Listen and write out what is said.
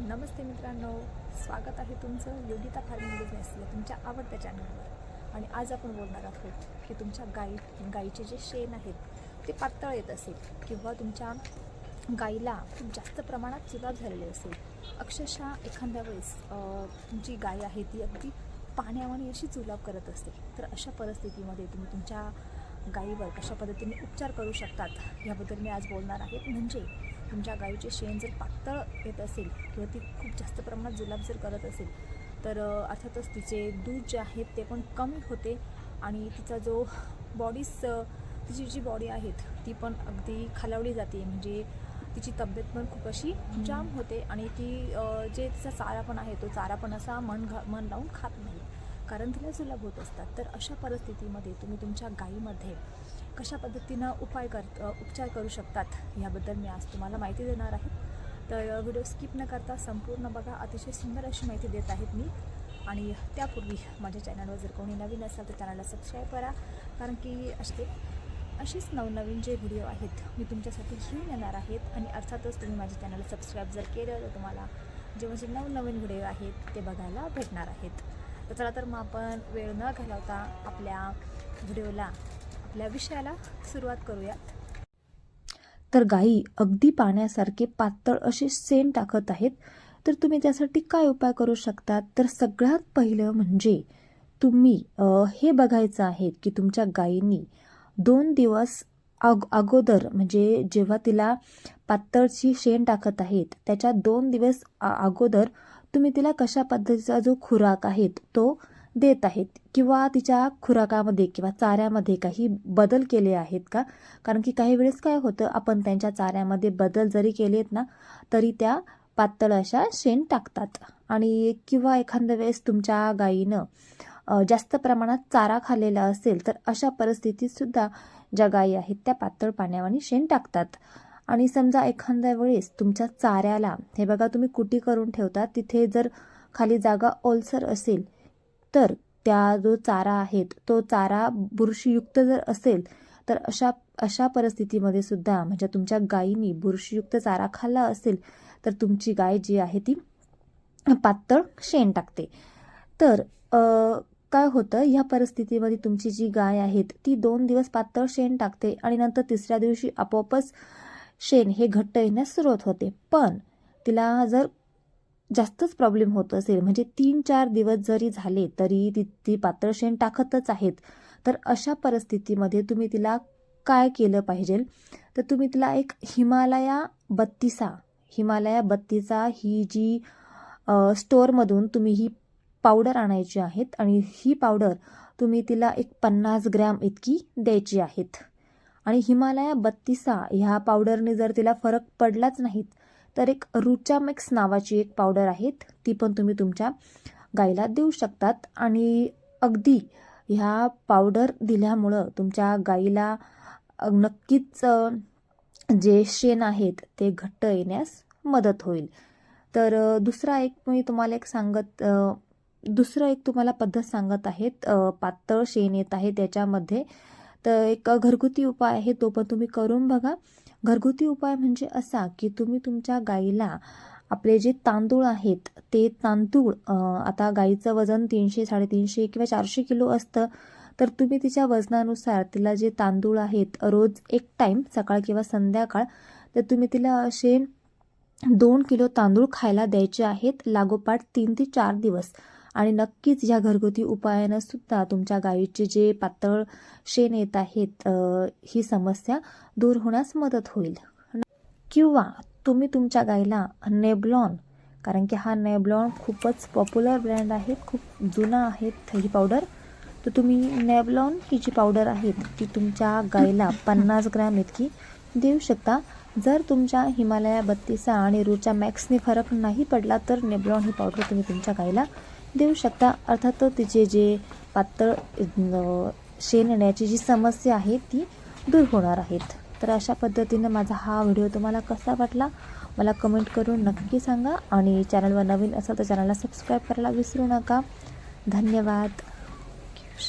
नमस्ते मित्रांनो स्वागत आहे तुमचं योगिता फार्मिंग बिझनेस या तुमच्या आवडत्या चॅनलवर आणि आज आपण बोलणार आहोत की तुमच्या गाई गाईचे जे शेण आहेत ते पातळ येत असेल किंवा तुमच्या गाईला खूप जास्त प्रमाणात चुलाब झालेली असेल. अक्षरशः एखाद्या वेळेस तुमची गाय आहे ती अगदी पाण्यावाने अशी चुलाब करत असते. तर अशा परिस्थितीमध्ये तुम्ही तुमच्या गाईवर कशा पद्धतीने उपचार करू शकतात याबद्दल मी आज बोलणार आहे. म्हणजे तुमच्या गाईचे शेण जर पातळ येत असेल किंवा ती खूप जास्त प्रमाणात जुलाब जर करत असेल तर अर्थातच तिचे दूध जे आहेत ते पण कमी होते आणि तिचा जो बॉडीस तिची जी बॉडी आहेत ती पण अगदी खालावली जाते. म्हणजे तिची तब्येत पण खूप अशी जाम होते आणि ती जे तिचा चारा पण आहे तो चारा पण असा मन घा मन लावून खात नाही. कारण तिला जुलाब होत असतात. तर अशा परिस्थितीमध्ये तुम्ही तुमच्या गायीमध्ये कशा पद्धतीनं उपाय कर उपचार करू शकतात याबद्दल मी आज तुम्हाला माहिती देणार आहे. तर व्हिडिओ स्किप न करता संपूर्ण बघा. अतिशय सुंदर अशी माहिती देत आहेत मी. आणि त्यापूर्वी माझ्या चॅनलवर जर कोणी नवीन असाल तर चॅनलला सबस्क्राईब करा. कारण की असे असेच नवनवीन जे व्हिडिओ आहेत मी तुमच्यासाठी घेऊन येणार आहेत. आणि अर्थातच तुम्ही माझ्या चॅनलला सबस्क्राईब जर केलं तर तुम्हाला जे माझे नवनवीन व्हिडिओ आहेत ते बघायला भेटणार आहेत. तर चला तर मग आपण वेळ न घालवता आपल्या व्हिडिओला आपल्या विषयाला सुरुवात करूयात. तर गाई अगदी पाण्यासारखे पातळ असे शेण टाकत आहेत. तर तुम्ही त्यासाठी काय उपाय करू शकतात? तर सगळ्यात पहिलं म्हणजे तुम्ही हे बघायचं आहे की तुमच्या गायींनी दोन दिवस अग अगोदर म्हणजे जेव्हा तिला पातळची शेण टाकत आहेत त्याच्या दोन दिवस अगोदर तुम्ही तिला कशा पद्धतीचा जो खुराक आहेत तो देत आहेत किंवा तिच्या खुराकामध्ये किंवा चाऱ्यामध्ये काही बदल केले आहेत का? कारण की काही वेळेस काय होतं आपण त्यांच्या चाऱ्यामध्ये बदल जरी केलेत ना तरी त्या पातळ अशा शेण टाकतात. आणि किंवा एखाद्या वेळेस तुमच्या गायीनं जास्त प्रमाणात चारा खाल्लेला असेल तर अशा परिस्थितीत सुद्धा ज्या गायी आहेत त्या पातळ पाण्यावानी शेण टाकतात. आणि समजा एखाद्या वेळेस तुमच्या चाऱ्याला हे बघा तुम्ही कुटी करून ठेवता तिथे जर खाली जागा ओलसर असेल तर त्या जो चारा आहेत तो चारा बुरशीयुक्त जर असेल तर अशा अशा परिस्थितीमध्ये सुद्धा म्हणजे तुमच्या गायीनी बुरशीयुक्त चारा खाल्ला असेल तर तुमची गाय जी आहे ती पातळ शेण टाकते. तर काय होतं ह्या परिस्थितीमध्ये तुमची जी गाय आहेत ती दोन दिवस पातळ शेण टाकते आणि नंतर तिसऱ्या दिवशी आपोआपच शेण हे घट्ट येण्यास सुरुवात होते. पण तिला जर जास्तच प्रॉब्लेम होत असेल. म्हणजे तीन चार दिवस जरी झाले तरी ती ती पातळ शेण टाकतच आहेत. तर अशा परिस्थितीमध्ये तुम्ही तिला काय केलं पाहिजे? तर तुम्ही तिला एक हिमालया बत्तीसा हिमालया बत्तीसा ही जी स्टोअरमधून तुम्ही ही पावडर आणायची आहेत आणि ही पावडर तुम्ही तिला एक पन्नास ग्रॅम इतकी द्यायची आहेत. आणि हिमालया बत्तीसा ह्या पावडरने जर तिला फरक पडलाच नाहीत तर एक रुचा मिक्स नावाची एक पावडर आहेत ती पण तुम्ही तुमच्या गाईला देऊ शकतात. आणि अगदी ह्या पावडर दिल्यामुळं तुमच्या गाईला नक्कीच जे शेण आहेत ते घट्ट येण्यास मदत होईल. तर दुसरा एक मी तुम्हाला एक सांगत दुसरं एक तुम्हाला पद्धत सांगत आहेत पातळ शेण येत आहे त्याच्यामध्ये. तर एक घरगुती उपाय आहे तो पण तुम्ही करून बघा. घरगुती उपाय म्हणजे असा की तुम्ही तुमच्या गाईला आपले जे तांदूळ आहेत ते तांदूळ आता गाईचं वजन तीनशे साडेतीनशे किंवा चारशे किलो असतं तर तुम्ही तिच्या वजनानुसार तिला जे तांदूळ आहेत रोज एक टाईम सकाळ किंवा संध्याकाळ तर तुम्ही तिला असे दोन किलो तांदूळ खायला द्यायचे आहेत लागोपाठ तीन ते चार दिवस. आणि नक्कीच या घरगुती उपायानं सुद्धा तुमच्या गाईचे जे पातळ शेण येत आहेत ही समस्या दूर होण्यास मदत होईल. किंवा तुम्ही तुमच्या गाईला नेब्लॉन कारण की हा नेब्लॉन खूपच पॉप्युलर ब्रँड आहे खूप जुना आहे ही पावडर तर तुम्ही नेब्लॉन ही जी पावडर आहे ती तुमच्या गाईला पन्नास ग्रॅम इतकी देऊ शकता. जर तुमच्या हिमालया बत्तीसा आणि रुचा मॅक्सने फरक नाही पडला तर नेब्लॉन ही पावडर तुम्ही तुमच्या गाईला देऊ शकता. अर्थात तिचे जे पातळ शेण येण्याची जी समस्या आहे ती दूर होणार आहेत. तर अशा पद्धतीनं माझा हा व्हिडिओ तुम्हाला कसा वाटला मला कमेंट करून नक्की सांगा. आणि चॅनलवर नवीन असाल तर चॅनलला सबस्क्राईब करायला विसरू नका. धन्यवाद.